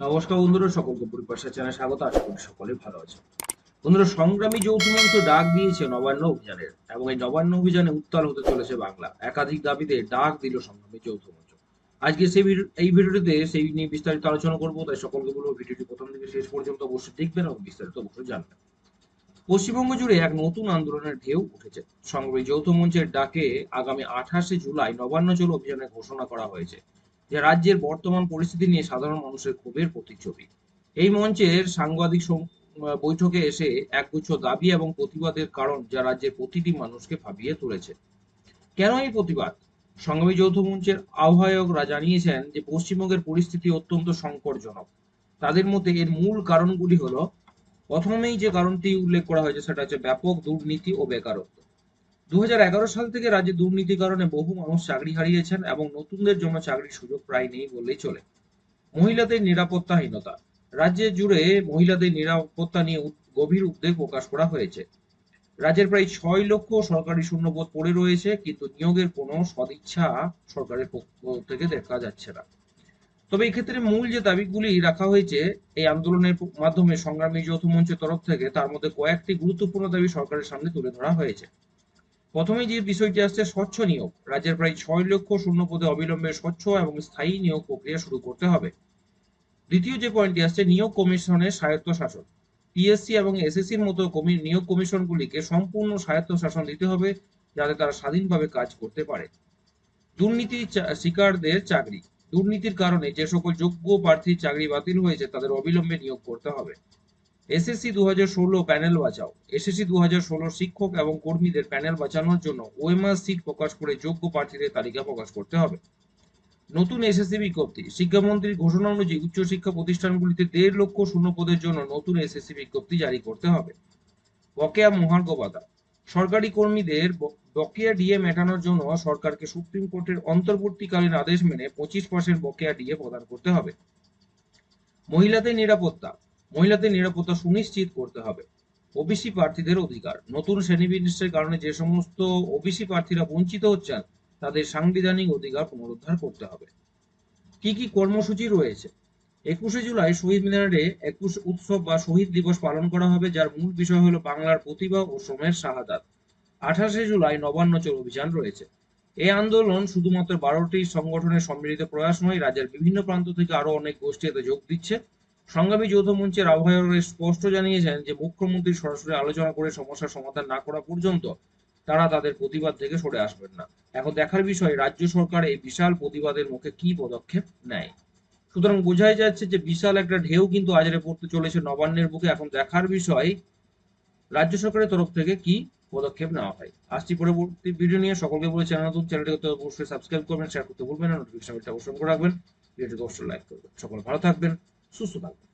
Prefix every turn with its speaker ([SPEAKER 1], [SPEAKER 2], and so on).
[SPEAKER 1] নমস্কার বন্ধুরা, সকলকে পরিপাশা চ্যানেলে স্বাগত। আশা করি সকলে ভালো আছে বন্ধুরা, সংগ্রামী যৌথ মঞ্চ ডাক দিয়েছে নবান্ন অভিযানের এবং এই নবান্ন অভিযানে উত্তাল হতে চলেছে বাংলা। একাধিক দাবিতে ডাক দিল সংগ্রামী যৌথ মঞ্চ। আজকে সেই এই ভিডিওটিতে সেই নিয়ে বিস্তারিত আলোচনা করব, তাই সকলকে বলব ভিডিওটি প্রথম থেকে শেষ পর্যন্ত অবশ্যই দেখবেন এবং বিস্তারিত অবশ্যই জানবেন। পশ্চিমবঙ্গ জুড়ে এক নতুন আন্দোলনের ঢেউ উঠেছে। সংগ্রামী যৌথ মঞ্চের ডাকে আগামী আঠাশে জুলাই নবান্ন চলো অভিযানের ঘোষণা করা হয়েছে। যা রাজ্যের বর্তমান পরিস্থিতি নিয়ে সাধারণ মানুষের ক্ষোভের প্রতিচ্ছবি। এই মঞ্চের সাংবাদিক বৈঠকে এসে একগুচ্ছ দাবি এবং প্রতিবাদের কারণ যা রাজ্যের প্রতিটি মানুষকে ভাবিয়ে তুলেছে। কেন এই প্রতিবাদ? সংগ্রামী যৌথ মঞ্চের আহ্বায়করা জানিয়েছেন যে পশ্চিমবঙ্গের পরিস্থিতি অত্যন্ত সংকটজনক। তাদের মধ্যে এর মূল কারণগুলি হলো, প্রথমেই যে কারণটি উল্লেখ করা হয়েছে সেটা হচ্ছে ব্যাপক দুর্নীতি ও বেকারত্ব। দু হাজার এগারো সাল থেকে রাজ্যে দুর্নীতির কারণে বহু মানুষ চাকরি হারিয়েছেন এবং নতুনদের জন্য চাকরির সুযোগ প্রায় নেই বললেই চলে। মহিলাদের নিরাপত্তাহীনতা। রাজ্যে জুড়ে মহিলাদের নিরাপত্তা নিয়ে গভীর উদ্বেগ প্রকাশ করা হয়েছে। রাজ্যের প্রায় ছয় লক্ষ সরকারি শূন্যপদ পড়ে রয়েছে, কিন্তু নিয়োগের কোনো সদিচ্ছা সরকারের পক্ষ থেকে দেখা যাচ্ছে না। তবে এক্ষেত্রে মূল যে দাবিগুলি রাখা হয়েছে, এই আন্দোলনের মাধ্যমে সংগ্রামী যৌথ মঞ্চের তরফ থেকে তার মধ্যে কয়েকটি গুরুত্বপূর্ণ দাবি সরকারের সামনে তুলে ধরা হয়েছে। প্রথমে যে বিষয়টি আসছে, স্বচ্ছ নিয়োগ। রাজ্যের প্রায় ছয় লক্ষ শূন্য পদে অবিলম্বে স্বচ্ছ এবং স্থায়ী নিয়োগ প্রক্রিয়া শুরু করতে হবে। দ্বিতীয় যে পয়েন্টটি আসছে, নিয়োগ কমিশনের স্বায়ত্ত শাসন পিএসসি এবং এসএসসির মতো নিয়োগ কমিশনগুলিকে সম্পূর্ণ স্বায়ত্ত শাসন দিতে হবে, যাতে তারা স্বাধীনভাবে কাজ করতে পারে। দুর্নীতি শিকারদের চাকরি। দুর্নীতির কারণে যে সকল যোগ্য প্রার্থীর চাকরি বাতিল হয়েছে, তাদের অবিলম্বে নিয়োগ করতে হবে। এসএসসি দু হাজার ষোলো প্যানেল বাঁচাও। এসএসসি দু হাজার শিক্ষক এবং কর্মীদের প্যানেল বাঁচানোর জন্য ওএমআর সিট প্রকাশ করে যোগ্য প্রার্থীদের তালিকা প্রকাশ করতে হবে। নতুন এসএসসি বিজ্ঞপ্তি, শিক্ষামন্ত্রীর ঘোষণা অনুযায়ী উচ্চশিক্ষা প্রতিষ্ঠানগুলিতে দেড় লক্ষ শূন্য পদের জন্য নতুন এসএসসি বিজ্ঞপ্তি জারি করতে হবে। বকেয়া মহার্ঘ ভাতা সরকারি কর্মীদের বকেয়া ডিএ মেটানোর জন্য সরকারকে সুপ্রিম কোর্টের অন্তর্বর্তীকালীন আদেশ মেনে পঁচিশ পার্সেন্ট বকেয়া ডিএ প্রদান করতে হবে। মহিলাদের নিরাপত্তা মহিলাদের নিরাপত্তা সুনিশ্চিত করতে হবে। ওবিসি প্রার্থীদের অধিকার। নতুন শ্রেণীবিন্যাসের কারণে যে সমস্ত ওবিসি প্রার্থীরা বঞ্চিত হচ্ছেন, তাদের সাংবিধানিক অধিকার পুনরুদ্ধার করতে হবে। কি কি কর্মসূচি রয়েছে? একুশে জুলাই শহীদ মিনারে একুশ উৎসব বা শহীদ দিবস পালন করা হবে, যার মূল বিষয় হলো বাংলার প্রতিভা ও শ্রমের শাহাদাত। আঠাশে জুলাই নবান্ন চল অভিযান রয়েছে। এই আন্দোলন শুধুমাত্র বারোটি সংগঠনের সম্মিলিত প্রয়াস নয়, রাজ্যের বিভিন্ন প্রান্ত থেকে আরও অনেক গোষ্ঠী এতে যোগ দিচ্ছে। সংগ্রামী যৌথ মঞ্চের আহ্বায়করা স্পষ্ট জানিয়েছেন যে, মুখ্যমন্ত্রী সরাসরি আলোচনা করে সমস্যার সমাধান না করা পর্যন্ত তারা তাদের প্রতিবাদ থেকে সরে আসবেন না। এখন দেখার বিষয়, রাজ্য সরকার এই বিশাল প্রতিবাদের মুখে কি পদক্ষেপ নেয়? সুতরাং বোঝাই যাচ্ছে যে, বিশাল একটা ঢেউ কিন্তু আজরে পড়তে চলেছে নবান্নের বুকে। এখন দেখার বিষয়, রাজ্য সরকারের তরফ থেকে কি পদক্ষেপ নেওয়া হয়? আসছি পরবর্তী ভিডিও নিয়ে। সকলকে বলে চ্যানেল নতুন চ্যানেলটিকে অবশ্যই সাবস্ক্রাইব করবেন, শেয়ার করতে ভুলবেন না। নোটিফিকেশন বেলটা অবশ্যই করে রাখবেন। ভিডিওটিকে অবশ্যই লাইক করবেন। সকল ভালো থাকবেন। সুস্থ থাকবেন